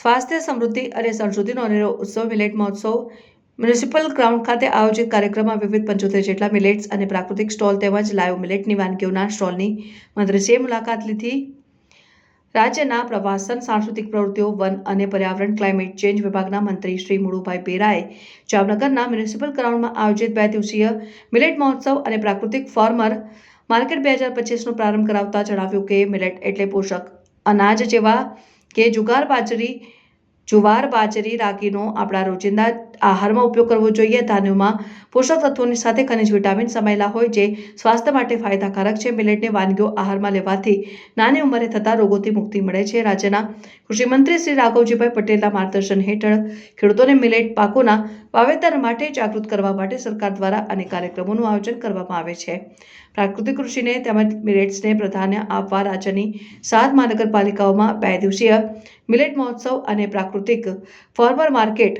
સ્વાસ્થ્ય, સમૃદ્ધિ અને સંસ્કૃતિનો અનેરો ઉત્સવ મિલેટ મહોત્સવ. મ્યુનિસિપલ ગ્રાઉન્ડ ખાતે આયોજિત કાર્યક્રમમાં વિવિધ પંચોતેર જેટલા મિલેટ્સ અને પ્રાકૃતિક સ્ટોલ તેમજ લાઈવ મિલેટની વાનગીઓના સ્ટોલની મંત્રીશ્રીએ મુલાકાત લીધી. રાજ્યના પ્રવાસન, સાંસ્કૃતિક પ્રવૃત્તિઓ, વન અને પર્યાવરણ, ક્લાઇમેટ ચેન્જ વિભાગના મંત્રી શ્રી મુળુભાઈ બેરાએ જામનગરના મ્યુનિસિપલ ગ્રાઉન્ડમાં આયોજિત બે દિવસીય મિલેટ મહોત્સવ અને પ્રાકૃતિક ફાર્મર માર્કેટ બે હજાર પચીસનો પ્રારંભ કરાવતા જણાવ્યું કે મિલેટ એટલે પોષક અનાજ જેવા કે જુગાર બાજરી, જુવાર બાજરી રાગીનો આપણા રોજિંદા આહારમાં ઉપયોગ કરવો જોઈએ. ધાન્યોમાં પોષક તત્વોની સાથે ખનિજ વિટામિન સમાયેલા હોય જે સ્વાસ્થ્ય માટે ફાયદાકારક છે. મિલેટની વાનગીઓ આહારમાં લેવાથી નાની ઉંમરે થતા રોગોથી મુક્તિ મળે છે. રાજ્યના કૃષિમંત્રી શ્રી રાઘવજીભાઈ પટેલના માર્ગદર્શન હેઠળ ખેડૂતોને મિલેટ પાકોના વાવેતર માટે જાગૃત કરવા માટે સરકાર દ્વારા અનેક કાર્યક્રમોનું આયોજન કરવામાં આવે છે. પ્રાકૃતિક કૃષિને તેમજ મિલેટ્સને પ્રાધાન્ય આપવા રાજ્યની સાત મહાનગરપાલિકાઓમાં બે દિવસીય મિલેટ મહોત્સવ અને પ્રાકૃતિક ફાર્મર માર્કેટ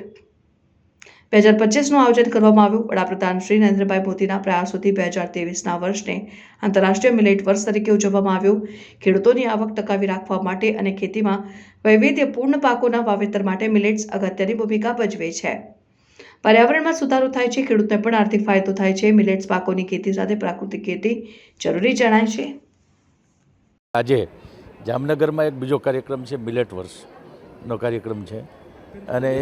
બે હજાર પચીસનું આયોજન કરવામાં આવ્યું. વડાપ્રધાન શ્રી નરેન્દ્રભાઈ મોદીના પ્રયાસોથી બે હજાર ત્રેવીસના વર્ષને આંતરરાષ્ટ્રીય મિલેટ વર્ષ તરીકે ઉજવવામાં આવ્યું. ખેડૂતોની આવક ટકાવી રાખવા માટે અને ખેતીમાં વૈવિધ્યપૂર્ણ પાકોના વાવેતર માટે મિલેટ્સ અગત્યની ભૂમિકા ભજવે છે. પર્યાવરણમાં સુધારો થાય છે, ખેડૂતને પણ આર્થિક ફાયદો થાય છે. મિલેટ્સ પાકોની ખેતી સાથે પ્રાકૃતિક ખેતી જરૂરી જણાય છે. આજે જામનગરમાં એક બીજો કાર્યક્રમ છે, મિલેટ વર્ષનો કાર્યક્રમ છે. અને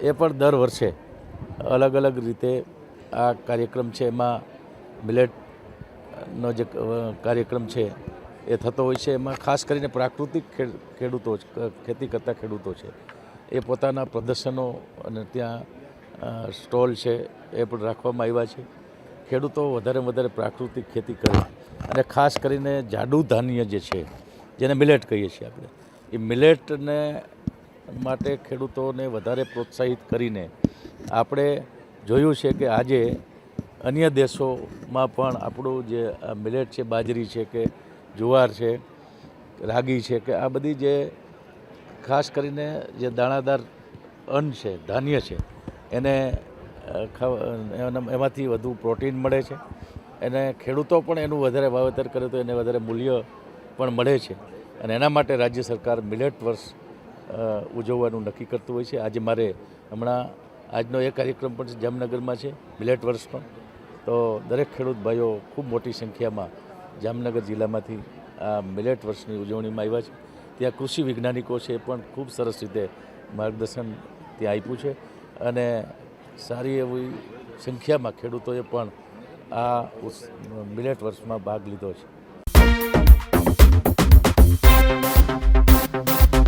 એ પણ દર વર્ષે અલગ અલગ રીતે આ કાર્યક્રમ છે. એમાં મિલેટનો જે કાર્યક્રમ છે એ થતો હોય છે. એમાં ખાસ કરીને પ્રાકૃતિક ખેડૂતો ખેતી કરતા ખેડૂતો છે. એ પોતાના પ્રદર્શનો અને ત્યાં સ્ટોલ છે એ પણ રાખવામાં આવ્યા છે. ખેડૂતો વધારે વધારે પ્રાકૃતિક ખેતી કરે અને ખાસ કરીને જાડુ ધાન્ય જે છે, જેને મિલેટ કહીએ છીએ આપણે, એ મિલેટને માટે ખેડૂતોને વધારે પ્રોત્સાહિત કરીને આપણે જોયું છે કે આજે અન્ય દેશોમાં પણ આપણું જે મિલેટ છે, બાજરી છે કે જુવાર છે, રાગી છે કે આ બધી જે ખાસ કરીને જે દાણાદાર અન્ન છે, ધાન્ય છે એને એમાંથી વધુ પ્રોટીન મળે છે. અને ખેડૂતો પણ એનું વધારે વાવેતર કરે તો એને વધારે મૂલ્ય પણ મળે છે. અને એના માટે રાજ્ય સરકાર મિલેટ વર્ષ ઉજવવાનું નક્કી કરતું હોય છે. આજે મારે હમણાં આજનો એ કાર્યક્રમ પણ જામનગરમાં છે, મિલેટ વર્ષ પણ તો દરેક ખેડૂત ભાઈઓ ખૂબ મોટી સંખ્યામાં જામનગર જિલ્લામાંથી આ મિલેટ વર્ષની ઉજવણીમાં આવ્યા છે. ત્યાં કૃષિ વૈજ્ઞાનિકો છે એ પણ ખૂબ સરસ રીતે માર્ગદર્શન ત્યાં આપ્યું છે. અને સારી એવી સંખ્યામાં ખેડૂતોએ પણ આ મિલેટ વર્ષમાં ભાગ લીધો છે.